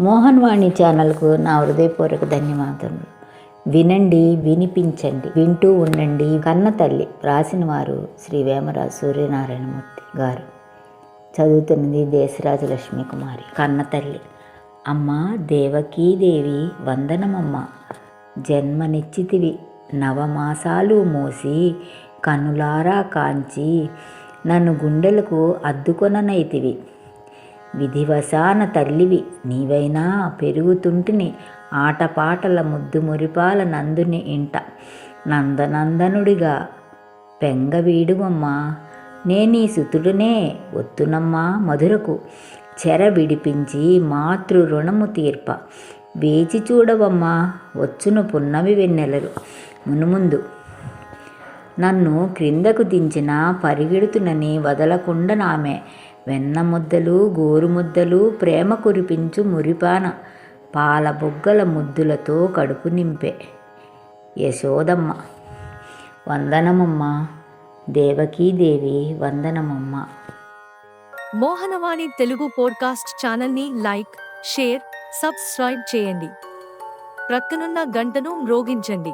మోహన్ వాణి ఛానల్కు నా హృదయపూర్వక ధన్యవాదములు. వినండి వినిపించండి వింటూ ఉండండి. కన్న తల్లి రాసిన వారు శ్రీ వేమరాజు సూర్యనారాయణమూర్తి గారు. చదువుతున్నది దేశరాజు లక్ష్మీ కుమారి. కన్న తల్లి. అమ్మ దేవకీదేవి వందనమమ్మ. జన్మనిచ్చితివి నవమాసాలు మోసి కనులారా కాంచి. నన్ను గుండెలకు అద్దుకొననైతివి. విధివశాన తల్లివి నీవైనా పెరుగుతుంటిని ఆటపాటల ముద్దు మురిపాల నందుని ఇంట. నందనందనుడిగా పెంగవీడుమమ్మా నేనీ సుతుడునే ఒత్తునమ్మా మధురకు. చెర విడిపించి మాతృ రుణము తీర్ప. వేచి చూడవమ్మా వచ్చును పున్నమి వెన్నెలరు మునుముందు నన్ను క్రిందకు దించిన పరిగెడుతునని వదలకుండా నామె. వెన్న ముద్దలు గోరు ముద్దలు ప్రేమ కురిపించు మురిపాన పాల బొగ్గల ముద్దులతో కడుపు నింపే. యశోదమ్మ. వందనమమ్మ. దేవకీదేవి వందనమమ్మ. మోహనవాణి తెలుగు పోడ్కాస్ట్ ఛానల్ని లైక్ షేర్ సబ్స్క్రైబ్ చేయండి. ప్రక్కనున్న గంటను మ్రోగించండి.